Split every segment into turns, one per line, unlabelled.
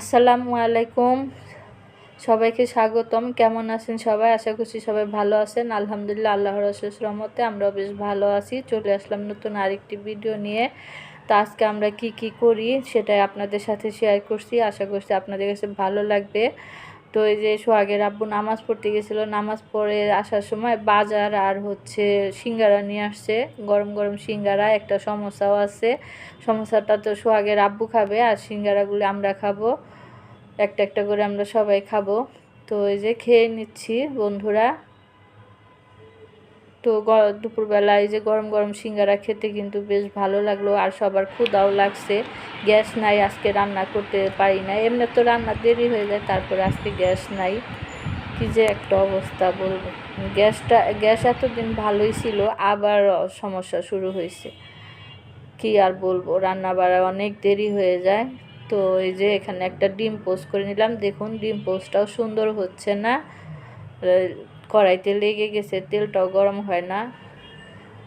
আসসালামু আলাইকুম। সবাইকে স্বাগতম। কেমন আছেন সবাই? আশা করছি সবাই ভালো আছেন। আলহামদুলিল্লাহ, আল্লাহর অশেষ রহমতে আমরা বেশ ভালো আছি। চলে আসলাম নতুন আরেকটি ভিডিও নিয়ে। তো আজকে আমরা কি কি করি সেটাই আপনাদের সাথে শেয়ার করছি। আশা করছি আপনাদের কাছে ভালো লাগবে। তো এই যে সোহাগের আব্বু নামাজ পড়তে গেছিল, নামাজ পড়ে আসার সময় বাজার আর হচ্ছে সিঙ্গারা নিয়ে আসছে, গরম গরম সিঙ্গারা, একটা সমস্যাও আছে। সমস্যাটা তো সোহাগের আব্বু খাবে আর সিঙ্গারাগুলো আমরা খাব, একটা একটা করে আমরা সবাই খাব। তো এই যে খেয়ে নিচ্ছি বন্ধুরা। তো দুপুরবেলা এই যে গরম গরম সিঙ্গারা খেতে কিন্তু বেশ ভালো লাগল আর সবার ক্ষুদাও লাগছে। গ্যাস নাই, আজকে রান্না করতে পারি না এমনি তো রান্না দেরি হয়ে যায়, তারপরে আজকে গ্যাস নাই। কি যে একটা অবস্থা বলব। গ্যাসটা, গ্যাস এতদিন ভালোই ছিল, আবার সমস্যা শুরু হয়েছে। কি আর বলব, রান্না বাড়া অনেক দেরি হয়ে যায়। তো এই যে এখানে একটা ডিম পোস্ট করে নিলাম। দেখুন, ডিম পোস্টটাও সুন্দর হচ্ছে না। কড়াইতে লেগে গেছে, তেলটাও গরম হয় না।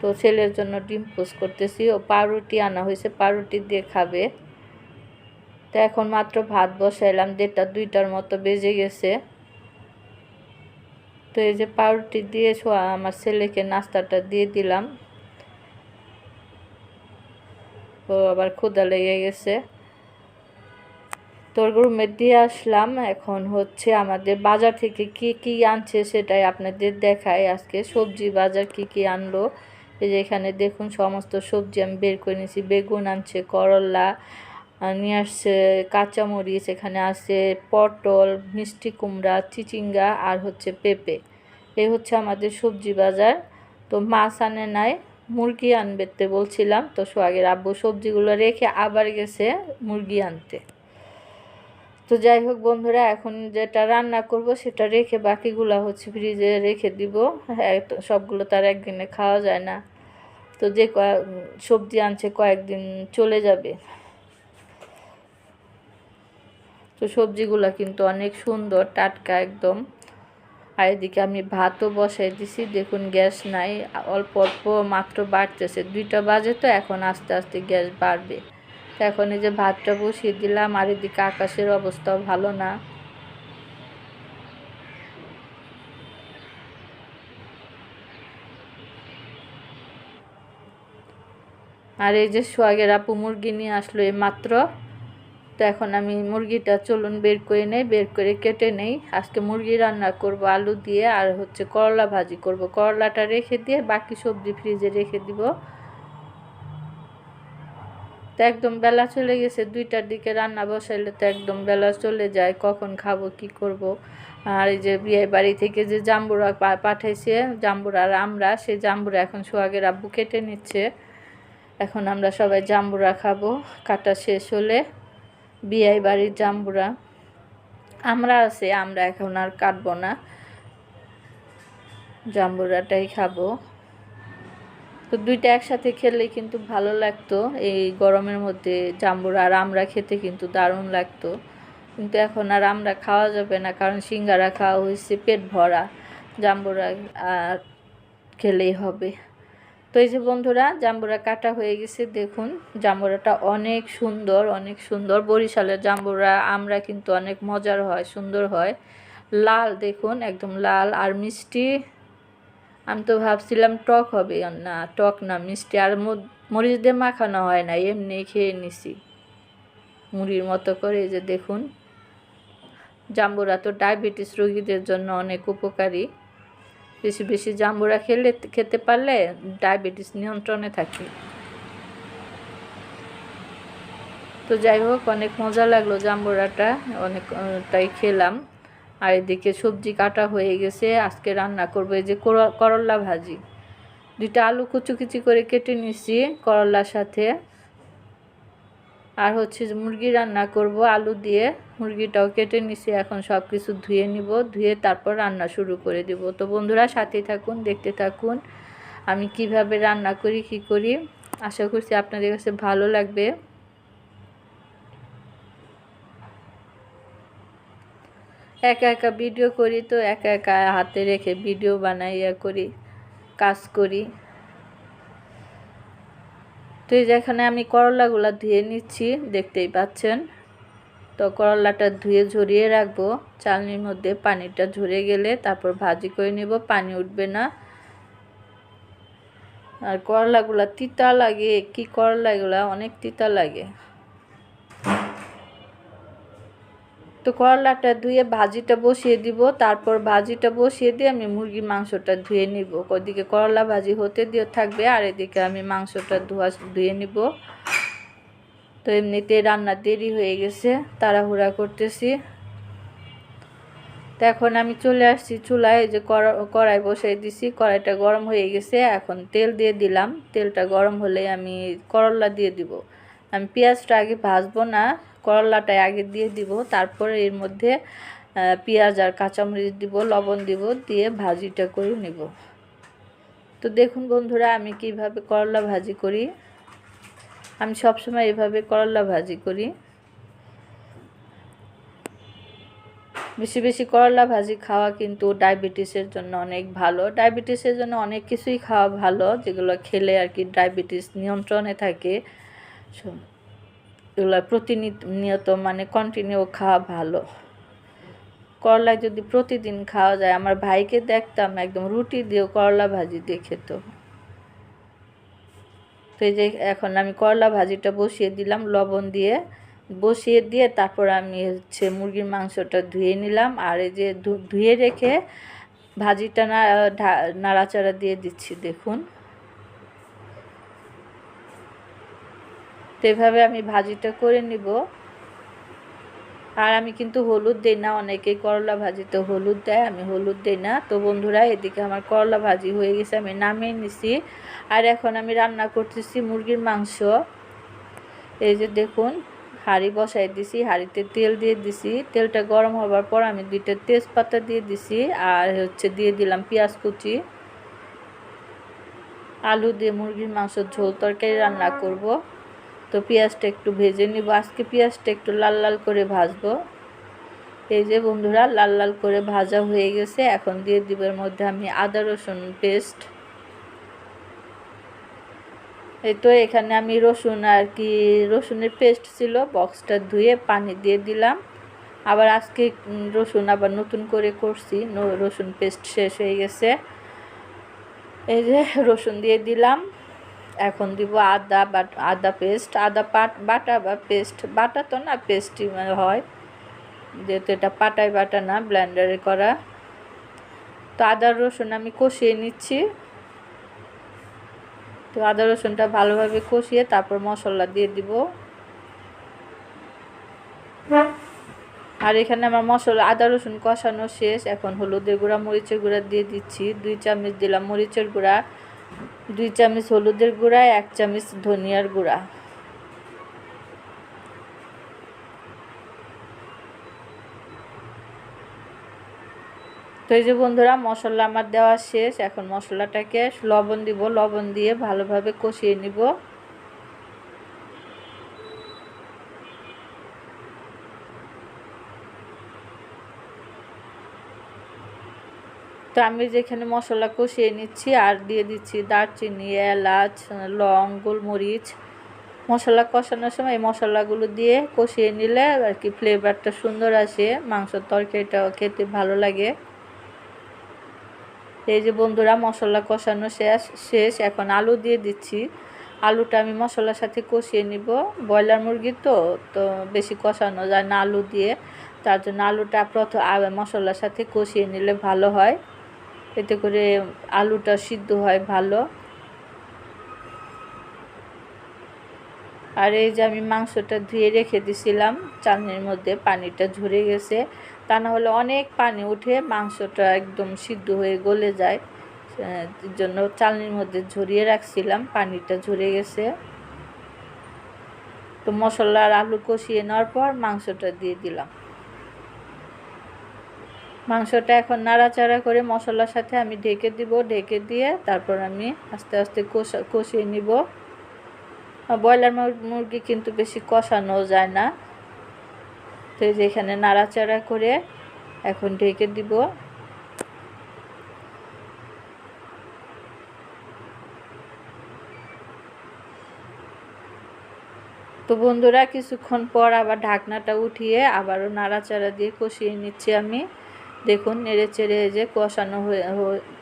তো ছেলের জন্য ডিম পোস্ট করতেছি। ও পাউরুটি আনা হয়েছে, পাউরুটি দিয়ে খাবে। তো এখন মাত্র ভাত বসাইলাম, দেড়টা, দুইটার মতো বেজে গেছে। তো এই যে পাউরুটি দিয়ে আমার ছেলেকে নাস্তাটা দিয়ে দিলাম। ও আবার ক্ষুদা লেগে গেছে। তোর রুমে দিয়ে আসলাম। এখন হচ্ছে আমাদের বাজার থেকে কি কি আনছে সেটাই আপনাদের দেখাই। আজকে সবজি বাজার কি কি আনলো? এই যে এখানে দেখুন সমস্ত সবজি আমি বের করে নিয়েছি। বেগুন আনছে, করলা নিয়ে আসছে কাঁচামরিচ, এখানে আছে পটল, মিষ্টি কুমড়া, চিচিঙ্গা আর হচ্ছে পেঁপে। এই হচ্ছে আমাদের সবজি বাজার। তো মাছ আনে নাই, মুরগি আনবেতে বলছিলাম। তো সোহাগের আব্বু সবজিগুলো রেখে আবার গেছে মুরগি আনতে। তো যাই হোক বন্ধুরা, এখন যেটা রান্না করব সেটা রেখে বাকিগুলো হচ্ছে ফ্রিজে রেখে দিব। হ্যাঁ সবগুলো তার একদিনে খাওয়া যায় না। তো যে সবজি আনছে কয়েকদিন চলে যাবে। তো সবজিগুলো কিন্তু অনেক সুন্দর, টাটকা একদম। আর এদিকে আমি ভাতও বসাই দিছি, দেখুন গ্যাস নাই, অল্প অল্প মাত্র বাড়তেছে। দুইটা বাজে তো এখন আস্তে আস্তে গ্যাস বাড়বে। এখন এই যে ভাতটা বসিয়ে দিলাম, আর এদিকে আকাশের অবস্থাও ভালো না। আর এই যে সোয়াগের আপু মুরগি নিয়ে আসলো এই মাত্র তো এখন আমি মুরগিটা চলুন বের করে নেই, বের করে কেটে নেই। আজকে মুরগি রান্না করব আলু দিয়ে, আর হচ্ছে করলা ভাজি করব। করলাটা রেখে দিয়ে বাকি সবজি ফ্রিজে রেখে দিব। তো একদম বেলা চলে গেছে, দুইটার দিকে রান্না বসাইলে তো একদম বেলা চলে যায়, কখন খাব, কি করব। আর এই যে বিয়ে বাড়ি থেকে যে জাম্বুরা পাঠাইছে, জাম্বুরা আর আমরা, সে জাম্বুরা এখন সোহাগের আব্বু কেটে নিচ্ছে। এখন আমরা সবাই জাম্বুরা খাব, কাটা শেষ হলে বিয়ে বাড়ির জাম্বুরা। আমরা আছে, আমরা এখন আর কাটবো না। জাম্বুরাটাই খাব। তো দুইটা একসাথে খেলে কিন্তু ভালো লাগতো। এই গরমের মধ্যে জাম্বুরা আর আমরা খেতে কিন্তু দারুণ লাগতো। কিন্তু এখন আর আমরা খাওয়া যাবে না, কারণ সিঙ্গারা খাওয়া হয়েছে, পেট ভরা। জাম্বুরা আর খেলেই হবে। তো এই যে বন্ধুরা, জাম্বুরা কাটা হয়ে গেছে, দেখুন। জাম্বুরাটা অনেক সুন্দর অনেক সুন্দর। বরিশালের জাম্বুরা আমরা কিন্তু অনেক মজার হয়, সুন্দর হয়। লাল, দেখুন, একদম লাল আর মিষ্টি। আমি তো ভাবছিলাম টক হবে না, টক না, মিষ্টি। আর মরিচ দিয়ে মাখানো হয় না, এমনি খেয়ে নিছি। মুড়ির মতো করে যে দেখুন। জাম্বুরা তো ডায়াবেটিস রোগীদের জন্য অনেক উপকারী। বেশি বেশি জাম্বুরা খেলে খেতে পারলে ডায়াবেটিস নিয়ন্ত্রণে থাকে। তো যাই হোক, অনেক মজা লাগল জাম্বুরাটা। অনেকটাই খেলাম। আর এদিকে সবজি কাটা হয়ে গেছে। আজকে রান্না করব এই যে করল্লা ভাজি। দুইটা আলু কুচু কুচি করে কেটে নিছি করল্লার সাথে। আর হচ্ছে যে মুরগি রান্না করব আলু দিয়ে। মুরগিটাও কেটে নিছি এখন সব কিছু ধুয়ে নিব। ধুয়ে তারপর রান্না শুরু করে দিব। তো বন্ধুরা সাথেই থাকুন, দেখতে থাকুন, আমি কীভাবে রান্না করি, কি করি। আশা করছি আপনাদের কাছে ভালো লাগবে। একা একা ভিডিও করি তো একা একা হাতে রেখে ভিডিও বানাই, ইয়া করি, কাজ করি। তো যেখানে আমি করলাগুলো ধুয়ে নিচ্ছি, দেখতেই পাচ্ছেন। তো করলাটা ধুয়ে ঝরিয়ে রাখব। চালনির মধ্যে পানিটা ঝরে গেলে তারপর ভাজি করে নিব, পানি উঠবে না। আর করলাগুলা তিতা লাগে, কি করলা এগুলা অনেক তিতা লাগে। তো করলাটা ধুয়ে ভাজিটা বসিয়ে দিব। তারপর ভাজিটা বসিয়ে দিয়ে আমি মুরগির মাংসটা ধুয়ে নিব। ওদিকে করলা ভাজি হতে দিয়ে থাকবে, আর এদিকে আমি মাংসটা ধোয়া ধুয়ে নিব। তো এমনিতে রান্না দেরি হয়ে গেছে, তাড়াহুড়া করতেছি। তো এখন আমি চলে আসছি চুলায় যে কড়াই বসাই দিছি। কড়াইটা গরম হয়ে গেছে, এখন তেল দিয়ে দিলাম। তেলটা গরম হলে আমি করলা দিয়ে দিব। আমি পেঁয়াজটা আগে ভাজবো না করলাটা আগে দিয়ে দিব, তারপরে এর মধ্যে পেঁয়াজ আর কাঁচামরিচ দিব, লবণ দিব, দিয়ে ভাজিটা করে নেব। তো দেখুন বন্ধুরা, আমি কীভাবে করলা ভাজি করি। আমি সবসময় এভাবে করলা ভাজি করি। বেশি বেশি করলা ভাজি খাওয়া কিন্তু ডায়াবেটিসের জন্য অনেক ভালো। ডায়াবেটিসের জন্য অনেক কিছুই খাওয়া ভালো, যেগুলো খেলে আর কি ডায়াবেটিস নিয়ন্ত্রণে থাকে। এগুলো প্রতিনিয়ত মানে কন্টিনিউ খাওয়া ভালো। করলা যদি প্রতিদিন খাওয়া যায়, আমার ভাইকে দেখতাম একদম রুটি দিয়েও করলা ভাজি দিয়ে খেত। তো এই যে এখন আমি করলা ভাজিটা বসিয়ে দিলাম, লবণ দিয়ে। বসিয়ে দিয়ে তারপর আমি হচ্ছে মুরগির মাংসটা ধুয়ে নিলাম আর এই যে ধুয়ে রেখে ভাজিটা না নাড়াচাড়া দিয়ে দিচ্ছি, দেখুন। তো এভাবে আমি ভাজিটা করে নিব। আর আমি কিন্তু হলুদ দিই না, অনেকেই করলা ভাজিতে হলুদ দেয়, আমি হলুদ দিই না। তো বন্ধুরা, এদিকে আমার করলা ভাজি হয়ে গেছে, আমি নামিয়ে নিছি। আর এখন আমি রান্না করতেছি মুরগির মাংস। এই যে দেখুন, হাঁড়ি বসাই দিছি, হাঁড়িতে তেল দিয়ে দিছি। তেলটা গরম হবার পর আমি দুইটা তেজপাতা দিয়ে দিছি, আর হচ্ছে দিয়ে দিলাম পেঁয়াজ কুচি। আলু দিয়ে মুরগির মাংস ঝোল তরকারি রান্না করব। তো পেঁয়াজটা একটু ভেজে নিব। আজকে পেঁয়াজটা একটু লাল লাল করে ভাজবো। এই যে বন্ধুরা, লাল লাল করে ভাজা হয়ে গেছে। এখন দিয়ে দিব এর মধ্যে আমি আদা রসুন পেস্ট। এই তো এখানে আমি রসুন আর কি, রসুনের পেস্ট ছিল, বক্সটা ধুয়ে পানি দিয়ে দিলাম। আবার আজকে রসুন আবার নতুন করে করছি। রসুন পেস্ট শেষ হয়ে গেছে। এই যে রসুন দিয়ে দিলাম। এখন দিব আদা বাট, আদা পেস্ট আদা পাট, বাটা বা পেস্ট বাটা তো না পেস্টই হয়। যেহেতু এটা পাটায় বাটা না ব্লেন্ডারে করা। তো আদা, রসুন আমি কষিয়ে নিচ্ছি। তো আদা, রসুনটা ভালোভাবে কষিয়ে তারপর মশলা দিয়ে দিব। আর এখানে আমার মশলা, আদা, রসুন কষানো শেষ। এখন হলুদের গুঁড়া, মরিচের গুঁড়া দিয়ে দিচ্ছি। দুই চামচ দিলাম মরিচের গুঁড়া। দুই চামচ হলুদের গুঁড়া, এক চামচ ধনিয়ার গুঁড়া। তো এই যে বন্ধুরা, মশলা আমার দেওয়া শেষ। এখন মশলাটাকে লবণ দিব। লবণ দিয়ে ভালোভাবে কষিয়ে নিব। তো আমি যেখানে মশলা কষিয়ে নিচ্ছি আর দিয়ে দিচ্ছি দারচিনি, এলাচ, লং, গোলমরিচ। মশলা কষানোর সময় এই মশলাগুলো দিয়ে কষিয়ে নিলে আর কি ফ্লেভারটা সুন্দর আসে। মাংসর তরকারিটাও খেতে ভালো লাগে। এই যে বন্ধুরা, মশলা কষানো শেষ শেষ। এখন আলু দিয়ে দিচ্ছি। আলুটা আমি মশলার সাথে কষিয়ে নিব। ব্রয়লার মুরগি তো তো বেশি কষানো যায় না আলু দিয়ে। তার জন্য আলুটা প্রথম মশলার সাথে কষিয়ে নিলে ভালো হয়। এতে করে আলুটা সিদ্ধ হয় ভালো। আর এই যে আমি মাংসটা ধুয়ে রেখে দিছিলাম, চালনির মধ্যে পানিটা ঝরে গেছে। তা না হলে অনেক পানি উঠে মাংসটা একদম সিদ্ধ হয়ে গলে যায়। জন্য চালনির মধ্যে ঝরিয়ে রাখছিলাম, পানিটা ঝরে গেছে। তো মশলা আর আলু কষিয়ে নেওয়ার পর মাংসটা দিয়ে দিলাম। মাংসটা এখন নাড়াচাড়া করে মশলার সাথে আমি ঢেকে দিব, ঢেকে দিয়ে তারপর আমি আস্তে আস্তে কষা, কষিয়ে নিব। ব্রয়লার মুরগি কিন্তু বেশি কষানো যায় না। তো এই যে এখানে নাড়াচাড়া করে এখন ঢেকে দিব। তো বন্ধুরা, কিছুক্ষণ পর আবার ঢাকনাটা উঠিয়ে আবারও নাড়াচাড়া দিয়ে কষিয়ে নিচ্ছি আমি। দেখুন, নেড়ে চেড়ে যে কষানো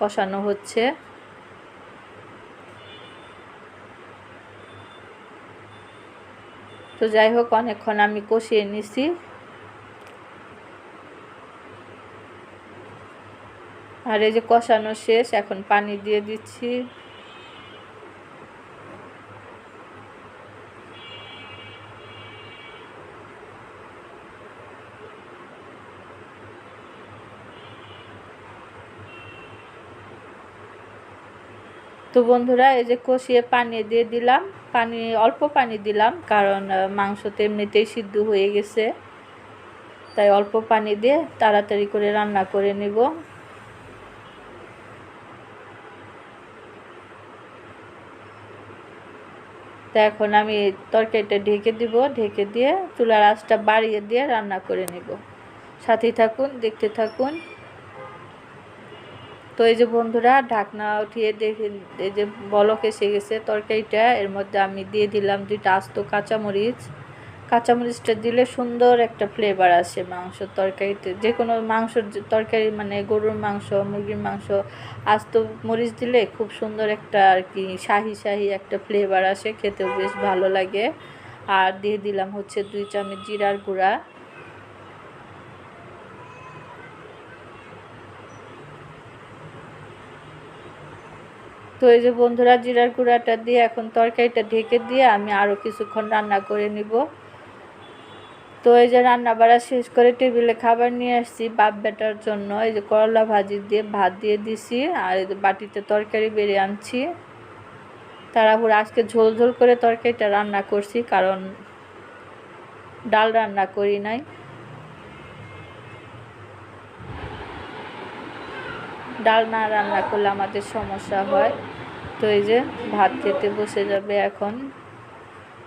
কষানো হচ্ছে। তো যাই হোক, অনেকক্ষণ আমি কষিয়ে নিছি। আর এই যে কষানো শেষ, এখন পানি দিয়ে দিচ্ছি। তো বন্ধুরা, এই যে কষিয়ে পানি দিয়ে দিলাম। পানি, অল্প পানি দিলাম, কারণ মাংস তো এমনিতেই সিদ্ধ হয়ে গেছে। তাই অল্প পানি দিয়ে তাড়াতাড়ি করে রান্না করে নিব। তো এখন আমি তরকারিটা ঢেকে দিব। ঢেকে দিয়ে চুলার আঁচটা বাড়িয়ে দিয়ে রান্না করে নিব। সাথেই থাকুন, দেখতে থাকুন। তো এই যে বন্ধুরা ঢাকনা উঠিয়ে দেখে, এই যে বলক এসে গেছে তরকারিটা, এর মধ্যে আমি দিয়ে দিলাম দুইটা আস্ত কাঁচামরিচ। কাঁচামরিচটা দিলে সুন্দর একটা ফ্লেভার আসে মাংসর তরকারিতে। যে কোনো মাংসর তরকারি মানে গরুর মাংস, মুরগির মাংস, আস্ত মরিচ দিলে খুব সুন্দর একটা আর কি শাহি শাহি একটা ফ্লেভার আসে, খেতেও বেশ ভালো লাগে। আর দিয়ে দিলাম হচ্ছে দুই চামচ জিরার গুঁড়া। তো এই যে বন্ধুরা জিরার গুঁড়াটা দিয়ে এখন তরকারিটা ঢেকে দিয়ে আমি আরও কিছুক্ষণ রান্না করে নিব। তো এই যে রান্না বাড়া শেষ করে টেবিলে খাবার নিয়ে আসছি বাপ বেটার জন্য। এই যে করলা ভাজি দিয়ে ভাত দিয়ে দিছি আর এই যে বাটিতে তরকারি বেড়ে আনছি। তাড়াহুড়ো আজকে ঝোল ঝোল করে তরকারিটা রান্না করছি কারণ ডাল রান্না করি নাই। ডাল না রান্না করলে আমাদের সমস্যা হয়। তো এই যে ভাত খেতে বসে যাবে এখন।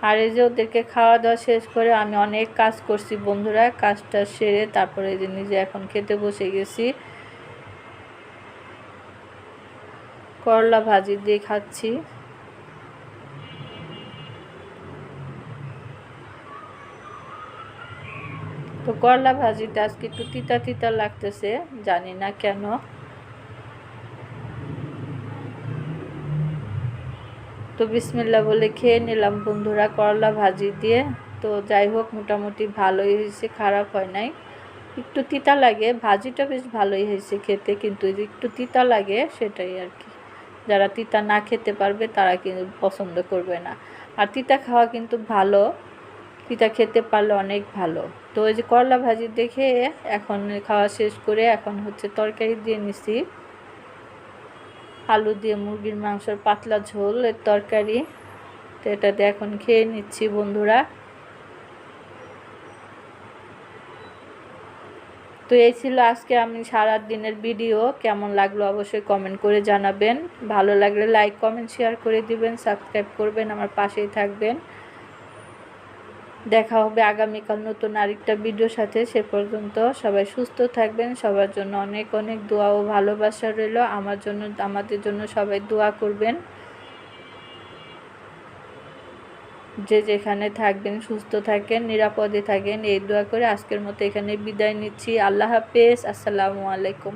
আর এই যে ওদেরকে খাওয়া দাওয়া শেষ করে আমি অনেক কাজ করছি বন্ধুরা, কাজটা সেরে তারপরে এই যে নিজে এখন খেতে বসে গেছি। করলা ভাজি দিয়ে খাচ্ছি। তো করলা ভাজিটা আজকে একটু তিতা তিতা লাগতেছে, জানি না কেন। তো বিসমিল্লা বলে খেয়ে নিলাম বন্ধুরা, করলা ভাজি দিয়ে। তো যাই হোক, মোটামুটি ভালোই হয়েছে, খারাপ হয় নাই। একটু তিতা লাগে, ভাজিটা বেশ ভালোই হয়েছে খেতে, কিন্তু একটু তিতা লাগে সেটাই আর কি। যারা তিতা না খেতে পারবে, তারা কিন্তু পছন্দ করবে না। আর তিতা খাওয়া কিন্তু ভালো, তিতা খেতে পারলে অনেক ভালো। তো ওই যে করলা ভাজি দেখে এখন খাওয়া শেষ করে এখন হচ্ছে তরকারি দিয়ে নিছি। আলু দিয়ে মুরগির মাংসের পাতলা ঝোল এর তরকারি। তো এটাতে এখন খেয়ে নিচ্ছি বন্ধুরা। তো এই ছিল আজকে আমি সারা দিনের ভিডিও। কেমন লাগল অবশ্যই কমেন্ট করে জানাবেন। ভালো লাগলে লাইক কমেন্ট শেয়ার করে দিবেন সাবস্ক্রাইব করবেন, আমার পাশেই থাকবেন। দেখা হবে আগামীকাল নতুন আরেকটা ভিডিওর সাথে। সে পর্যন্ত সবাই সুস্থ থাকবেন। সবার জন্য অনেক অনেক দোয়া ও ভালোবাসা রইল। আমার জন্য, আমাদের জন্য সবাই দোয়া করবেন। যে যেখানে থাকবেন, সুস্থ থাকেন, নিরাপদে থাকেন, এই দোয়া করে আজকের মতো এখানে বিদায় নিচ্ছি। আল্লাহ হাফেজ। আসসালামু আলাইকুম।